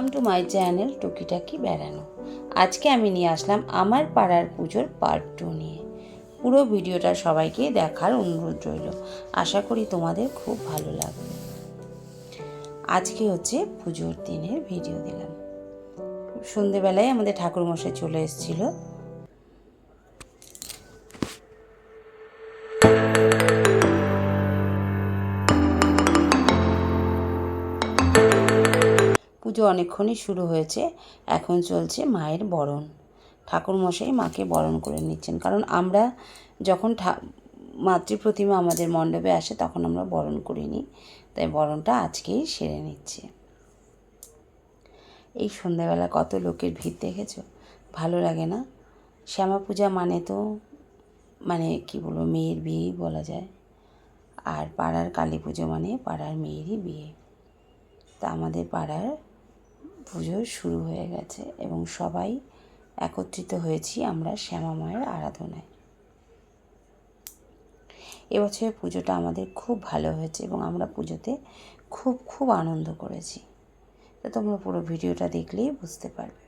Welcome to my channel টুকিটাকি বেড়ানো। আজকে আমি নিয়ে আসলাম আমার পাড়ার পুজোর পার্ট টু নিয়ে। পুরো ভিডিওটা সবাইকে দেখার অনুরোধ রইল। আশা করি তোমাদের খুব ভালো লাগবে। আজকে হচ্ছে পুজোর দিনের ভিডিও দিলাম। সন্ধেবেলায় আমাদের ঠাকুরমশাই চলে এসেছিল। পুজো অনেকক্ষণই শুরু হয়েছে, এখন চলছে মায়ের বরণ। ঠাকুরমশাই মাকে বরণ করে নিচ্ছেন, কারণ আমরা যখন মাতৃ প্রতিমা আমাদের মণ্ডপে আসে তখন আমরা বরণ করিনি, তাই বরণটা আজকেই সেরে নিচ্ছে। এই সন্ধ্যাবেলা কত লোকের ভিড় দেখেছ? ভালো লাগে না? শ্যামা পূজা মানে তো মানে কি বলব, মেয়ের বিয়েই বলা যায়। আর পাড়ার কালী পুজো মানে পাড়ার মেয়েরই বিয়ে। তা আমাদের পাড়ার পুজো শুরু হয়ে গেছে এবং সবাই একত্রিত হয়েছি আমরা শ্যামা মায়ের আরাধনায়। এবছরের পুজোটা আমাদের খুব ভালো হয়েছে এবং আমরা পুজোতে খুব খুব আনন্দ করেছি। তা তোমরা পুরো ভিডিওটা দেখলেই বুঝতে পারবে।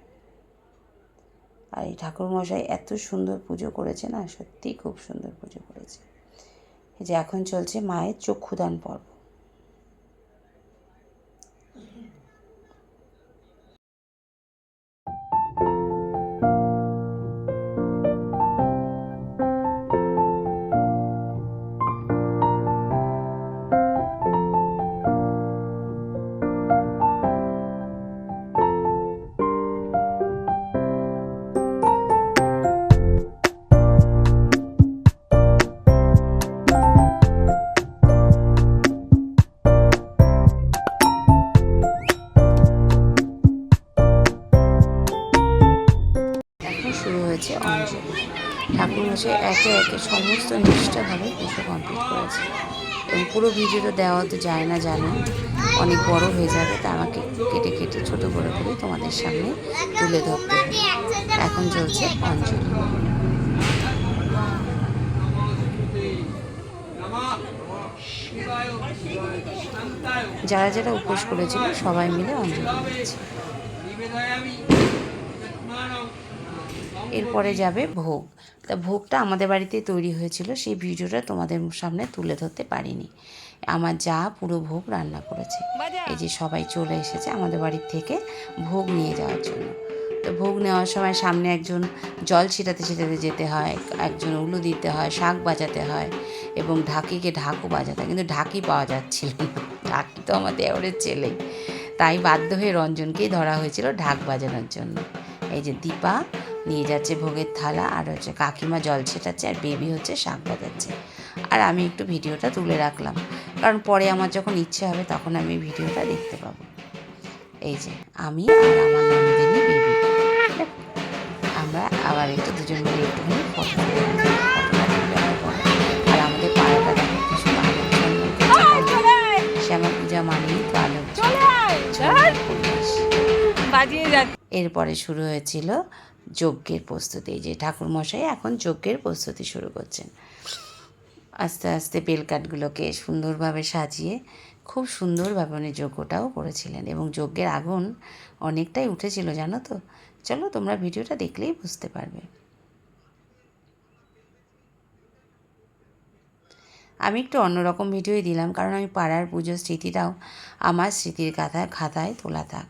আর এই ঠাকুরমশাই এত সুন্দর পুজো করেছে না সত্যিই খুব সুন্দর পুজো করেছে। যে এখন চলছে মায়ের চক্ষুদান পর্ব। একে সমস্ত নিষ্ঠাভাবে পুজো কমপ্লিট করেছে। এবং পুরো ভিডিওটা দেওয়া তো যায় না জানো অনেক বড় হয়ে যাবে, তা আমাকে কেটে কেটে ছোট করে করে তোমাদের সামনে তুলে ধরতে এখন চলছে অঞ্জলি। যারা যারা উপোস করেছিল সবাই মিলে অঞ্জলি দিচ্ছে এরপরে যাবে ভোগ। তা ভোগটা আমাদের বাড়িতে তৈরি হয়েছিল সেই ভিডিওটা তোমাদের সামনে তুলে ধরতে পারিনি। আমার যা পুরো ভোগ রান্না করেছে। এই যে সবাই চলে এসেছে আমাদের বাড়ির থেকে ভোগ নিয়ে যাওয়ার জন্য। তো ভোগ নেওয়ার সময় সামনে একজন জল ছিটাতে ছিটাতে যেতে হয় একজন উলু দিতে হয় শাক বাজাতে হয় এবং ঢাকিকে ঢাকও বাজাতে হয়। কিন্তু ঢাকি পাওয়া যাচ্ছিল না। ঢাকি তো আমার দেওরের ছেলে। তাই বাধ্য হয়ে রঞ্জনকেই ধরা হয়েছিল ঢাক বাজানোর জন্য। এই যে দীপা নিয়ে যাচ্ছে ভোগের থালা আর হচ্ছে কাকিমা জল ছেটাচ্ছে আর বেবি হচ্ছে শাক বাজাচ্ছে। আর আমি একটু ভিডিওটা তুলে রাখলাম কারণ পরে আমার যখন ইচ্ছে হবে তখন আমি ভিডিওটা দেখতে পাবো। এই যে আমি আর আমার নন্দিনী বেবি আমরা আবার একটু দুজন মিলে একটুখানি ফটো পরে আর আমাদের পাড়াটা দেখো কি সুন্দর আলোকজনক করছে। শ্যামা পূজা মানেই তো বাজিয়ে যাচ্ছে। এরপরে শুরু হয়েছিল যজ্ঞের প্রস্তুতি। যে ঠাকুরমশাই এখন যজ্ঞের প্রস্তুতি শুরু করছেন। আস্তে আস্তে বেলকাঠগুলোকে সুন্দরভাবে সাজিয়ে, খুব সুন্দরভাবে উনি যজ্ঞটাও করেছিলেন এবং যজ্ঞের আগুন অনেকটাই উঠেছিল, জানো তো? চলো তোমরা ভিডিওটা দেখলেই বুঝতে পারবে। আমি একটু অন্যরকম ভিডিওই দিলাম, কারণ আমি পাড়ার পুজোর স্মৃতিটাও আমার স্মৃতির খাতায় খাতায় তোলা থাক।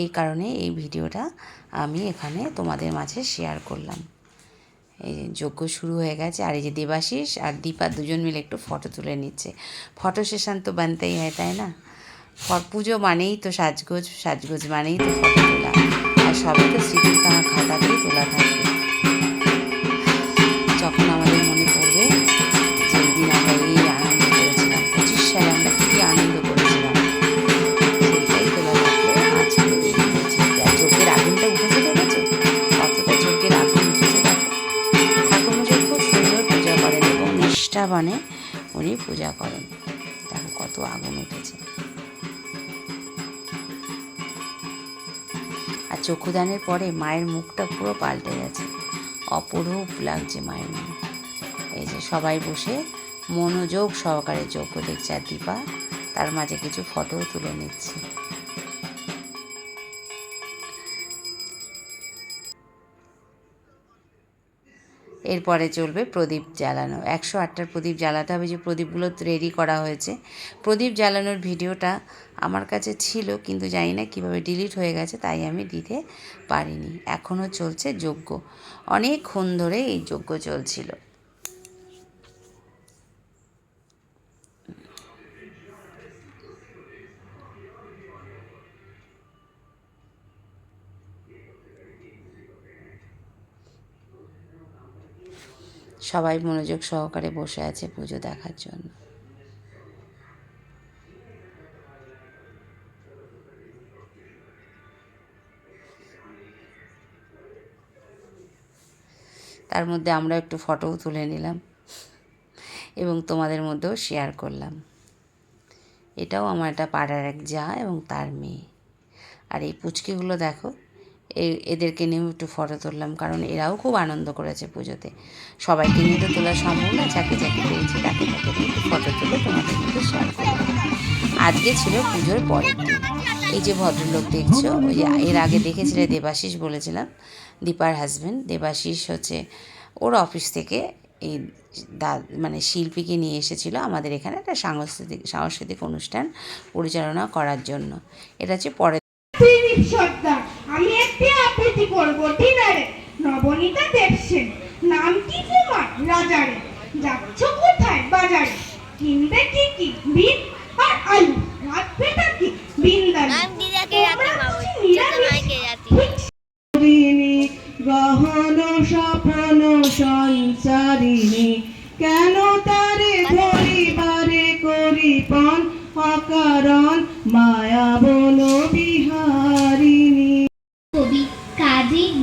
এই কারণে এই ভিডিওটা আমি এখানে তোমাদের মাঝে শেয়ার করলাম। এই যজ্ঞ শুরু হয়ে গেছে, আর এই যে দেবাশিস আর দীপা দুজন মিলে একটু ফটো তুলে নিচ্ছে। ফটো সেশন তো বানতেই হয়, তাই না? পুজো মানেই তো সাজগোজ সাজগোজ মানেই তো ফটো তোলা। আর সবই তো স্মৃতির কাহা খাতাতেই তোলা থাকবে নিষ্ঠাবানে উনি পূজা করেন। দেখো কত আগুন উঠেছে। আর চক্ষুদানের পরে মায়ের মুখটা পুরো পাল্টে গেছে। অপরূপ লাগছে মায়ের মুখ। এই যে সবাই বসে মনোযোগ সহকারে যোগ্য দেখছে আর দীপা তার মাঝে কিছু ফটোও তুলে নিচ্ছে। এরপরে চলবে প্রদীপ জ্বালানো। একশো আটটার প্রদীপ জ্বালাতে হবে যে প্রদীপগুলো রেডি করা হয়েছে। প্রদীপ জ্বালানোর ভিডিওটা আমার কাছে ছিল, কিন্তু জানি না কীভাবে ডিলিট হয়ে গেছে, তাই আমি দিতে পারিনি। এখনও চলছে যজ্ঞ। অনেকক্ষণ ধরে এই যজ্ঞ চলছিল। সবাই মনোযোগ সহকারে বসে আছে পুজো দেখার জন্য। তার মধ্যে আমরা একটু ফটোও তুলে নিলাম এবং তোমাদের মধ্যেও শেয়ার করলাম। এটাও আমার একটা পাড়ার এক যা এবং তার মেয়ে। আর এই পুচকিগুলো দেখো এদেরকে নিয়েও একটু ফটো তুললাম, কারণ এরাও খুব আনন্দ করেছে পুজোতে। সবাইকে নিয়ে তো তোলা সম্ভব না, যাকে যাকে পেয়েছি তাকে তাকে ফটো তুলে তোমাদের মধ্যে শেয়ার করলাম। আজকে ছিল পুজোর পরের দিন। এই যে ভদ্রলোক দেখছ, ওই যে এর আগে দেখেছিলে দেবাশিস বলেছিলাম, দীপার হাজব্যান্ড দেবাশিস হচ্ছে ওর অফিস থেকে এই দা মানে শিল্পীকে নিয়ে এসেছিল আমাদের এখানে একটা সাংস্কৃতিক সাংস্কৃতিক অনুষ্ঠান পরিচালনা করার জন্য। এটা হচ্ছে পরের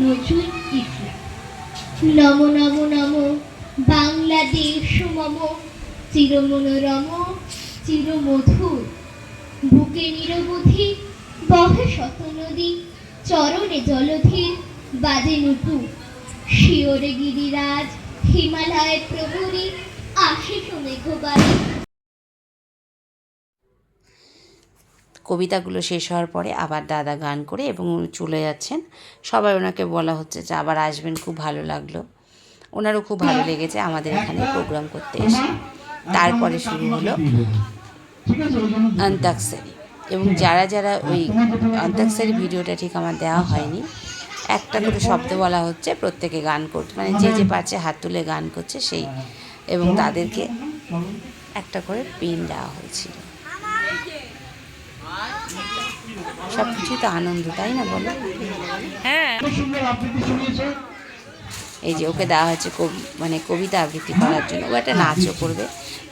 নজরুল ইসলাম নম নম নম। বাংলাদেশ মম। চিরমনোরম, চিরমধুর। বুকে নিরবধি, বহে শত নদী চরণে জলধীর বাজে নুটু শিওরে গিরিরাজ হিমালয় প্রভুরি আশিস মেঘবাড়ি কবিতাগুলো শেষ হওয়ার পরে আবার দাদা গান করে এবং চলে যাচ্ছেন। সবাই ওনাকে বলা হচ্ছে যে আবার আসবেন, খুব ভালো লাগল। ওনারও খুব ভালো লেগেছে আমাদের এখানে প্রোগ্রাম করতে এসে। তারপরে শুরু হলো অন্তাক্ষরী এবং যারা যারা ওই অন্তাক্ষরী ভিডিওটা ঠিক আমার দেওয়া হয়নি, একটা করে শব্দ বলা হচ্ছে, প্রত্যেকে গান করছে মানে যে যে পাচ্ছে হাত তুলে গান করছে সেই। এবং তাদেরকে একটা করে পেন দেওয়া হয়েছিল। সব কিছুই তো আনন্দ তাই না বলো? হ্যাঁ। এই যে ওকে দেওয়া হয়েছে কবি মানে কবিতা আবৃত্তি করার জন্য ও একটা নাচও করবে।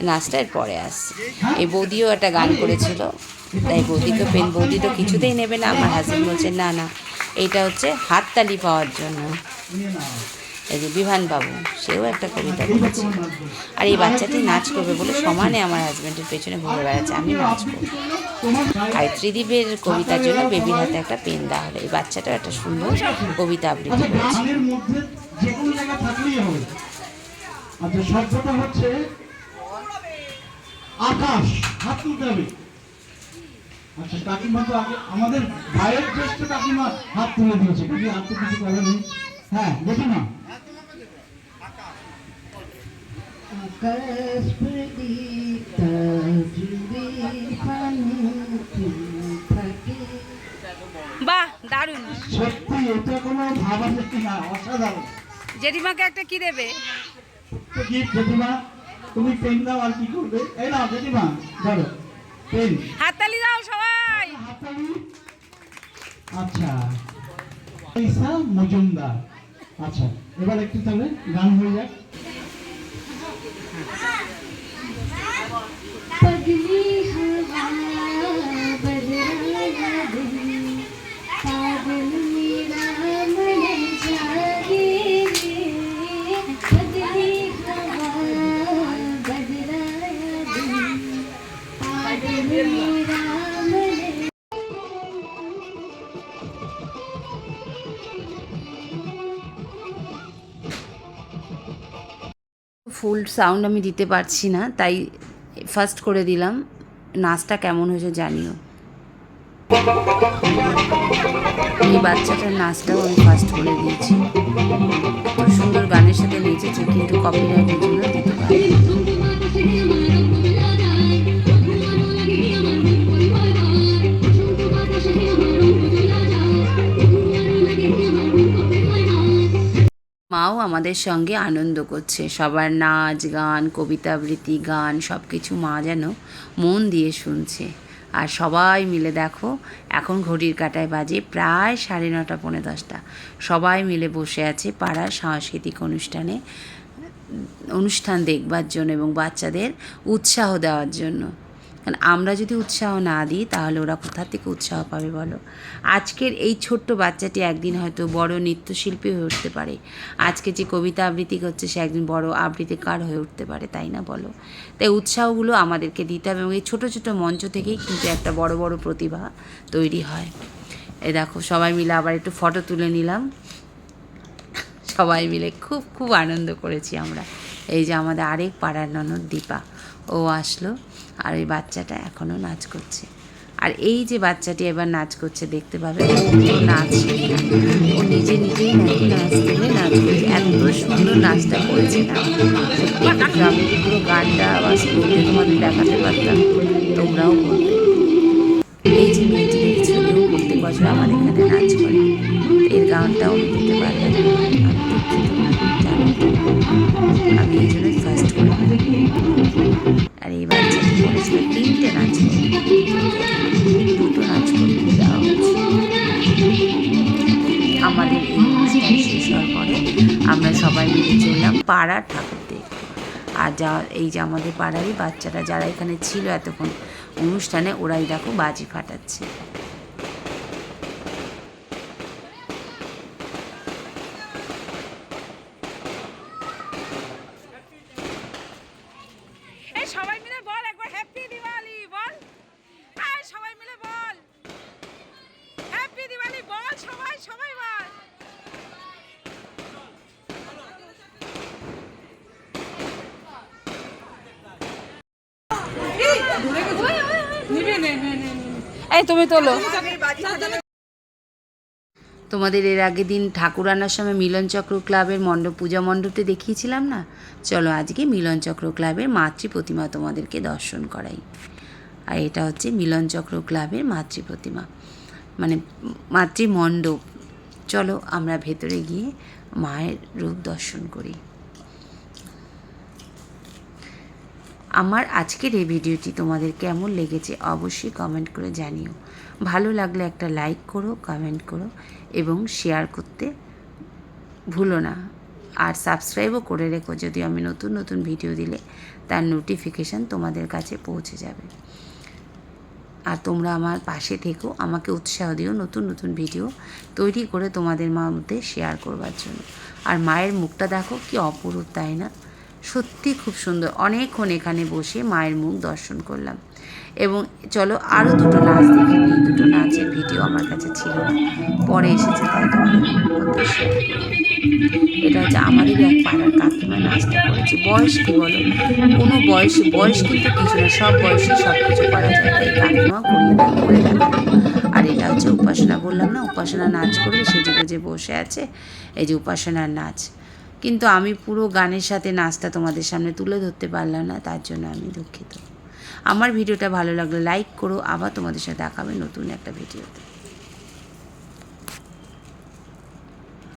নাচটা এর পরে আসছে। এই বৌদিও একটা গান করেছিল তাই বৌদিকে পেন বৌদি তো কিছুতেই নেবে না। আমার হাজব্যান্ড বলছে না না এইটা হচ্ছে হাততালি পাওয়ার জন্য। এই যে বিভান বাবু সেও একটা কবিতা বলেছে আর এই বাচ্চাটি নাচ করবে বলে সমানে আমার হাজব্যান্ডের পেছনে ঘুরে বেড়াচ্ছে আমি নাচ করব আর ত্রিদীপের কবিতার জন্য বেবির হাতে একটা পেন দেওয়া হলো। এই বাচ্চাটাও একটা সুন্দর কবিতা আবৃত্তি করেছে। আচ্ছা শব্দটা হচ্ছে আকাশ হাত তুলতে হবে। আচ্ছা কাকিমা তো আগে আমাদের ভাইয়ের জ্যেষ্ঠ কাকিমা হাত তুলে দিয়েছে। কাকি হাত তো কিছু করে নেই। হ্যাঁ দেখি না থাকে বাহ দারুণ। সত্যি এটা কোনো ভাবা সত্যি না অসাধারণ। জেঠিমাকে একটা কি দেবে? কি জেঠিমা? তুমি পেন দাও আর কি করবে? এই নাও জেঠিমা ধরো পেন। হাততালি দাও সবাই। আচ্ছা। পয়সা মজুমদার। আচ্ছা এবার একটু তাহলে গান হয়ে যাক। ফুল সাউন্ড আমি দিতে পারছি না, তাই ফার্স্ট করে দিলাম। নাচটা কেমন হয়েছে জানিও। এই বাচ্চাটার নাচটাও আমি ফার্স্ট করে দিয়েছি। এত সুন্দর গানের সাথে নেচেছে, কিন্তু কপিরাইটের দিতে পারি মাও আমাদের সঙ্গে আনন্দ করছে। সবার নাচ, গান কবিতা আবৃত্তি গান সব কিছু মা যেন মন দিয়ে শুনছে। আর সবাই মিলে দেখো, এখন ঘড়ির কাটায় বাজে প্রায় সাড়ে নটা, পৌনে দশটা। সবাই মিলে বসে আছে পাড়ার সাংস্কৃতিক অনুষ্ঠানে, অনুষ্ঠান দেখবার জন্য এবং বাচ্চাদের উৎসাহ দেওয়ার জন্য। কারণ আমরা যদি উৎসাহ না দিই, তাহলে ওরা কোথা থেকে উৎসাহ পাবে বলো? আজকের এই ছোট্ট বাচ্চাটি একদিন হয়তো বড় নৃত্যশিল্পী হয়ে উঠতে পারে। আজকে যে কবিতা আবৃত্তি করছে, সে একদিন বড় আবৃত্তিকার হয়ে উঠতে পারে, তাই না বলো? তাই উৎসাহগুলো আমাদেরকে দিতে হবে এবং এই ছোটো ছোটো মঞ্চ থেকেই কিন্তু একটা বড় বড় প্রতিভা তৈরি হয়। এ দেখো, সবাই মিলে আবার একটু ফটো তুলে নিলাম। সবাই মিলে খুব খুব আনন্দ করেছি আমরা। এই যে আমাদের আরেক পাড়ার ননদ দীপা, ও আসলো। আর ওই বাচ্চাটা এখনও নাচ করছে। আর এই যে বাচ্চাটি এবার নাচ করছে, দেখতে পাবে? নাচ ও নিজে নিজেই নাকি নাচ থেকে নাচ করছে এত সুন্দর নাচটা করেছে না। পুরো গানটা আওয়াজ করতে তোমাদের দেখাতে পারতাম, তোমরাও বলতে এই যে মেয়েটি দেখছ প্রত্যেক বছর আমার এখানে নাচ করে। এর গানটাও পাড়ার ঠাকুর দেখতে আর যা, এই যে আমাদের পাড়ারই বাচ্চারা যারা এখানে ছিল এতক্ষণ অনুষ্ঠানে, ওরাই দেখো বাজি ফাটাচ্ছে এই সবাই মিলে বল একবার হ্যাপি দিওয়ালি বল আয় সবাই মিলে বল হ্যাপি দিওয়ালি বল সবাই সবাই বল এই তুমি তোলো। তোমাদের এর আগের দিন ঠাকুর আনার সময় মিলন চক্র ক্লাবের মণ্ডপ, পূজা মণ্ডপে দেখিয়েছিলাম না? চলো আজকে মিলন চক্র ক্লাবের মাতৃ প্রতিমা তোমাদেরকে দর্শন করাই। আর এটা হচ্ছে মিলন চক্র ক্লাবের মাতৃ প্রতিমা। মানে মাতৃ মণ্ডপ চলো আমরা ভেতরে গিয়ে মায়ের রূপ দর্শন করি। আমার আজকের এই ভিডিওটি তোমাদের কেমন লেগেছে অবশ্যই কমেন্ট করে জানিও। ভালো লাগলে একটা লাইক করো কমেন্ট করো এবং শেয়ার করতে ভুলো না। আর সাবস্ক্রাইবও করে রেখো যদি আমি নতুন নতুন ভিডিও দিলে তার নোটিফিকেশান তোমাদের কাছে পৌঁছে যাবে। আর তোমরা আমার পাশে থেকো, আমাকে উৎসাহ দিও নতুন নতুন ভিডিও তৈরি করে তোমাদের মধ্যে শেয়ার করবার জন্য। আর মায়ের মুখটা দেখো কি অপরূপ, তাই না? সত্যি খুব সুন্দর। অনেকক্ষণ এখানে বসে মায়ের মুখ দর্শন করলাম। এবং চলো আরও দুটো নাচ দেখে। নিই দুটো নাচের ভিডিও আমার কাছে ছিল পরে এসেছে তাই। এটা হচ্ছে আমাদের এক পাড়ার কাকিমা নাচটা করেছে। বয়স কি বলো? কোনো বয়স বয়স কিন্তু কিছু না। সব বয়সে সব কিছু করা যায়। তাই কাকিমা করিয়ে করে আর এটা হচ্ছে উপাসনা। বললাম না, উপাসনা নাচ করবে সেজে গুজে বসে আছে। এই যে উপাসনার নাচ। কিন্তু আমি পুরো গানের সাথে নাচটা তোমাদের সামনে তুলে ধরতে পারলাম না, তার জন্য আমি দুঃখিত। আমার ভিডিওটা ভালো লাগলে লাইক করো, আবার তোমাদের সাথে দেখাবে নতুন একটা ভিডিওতে।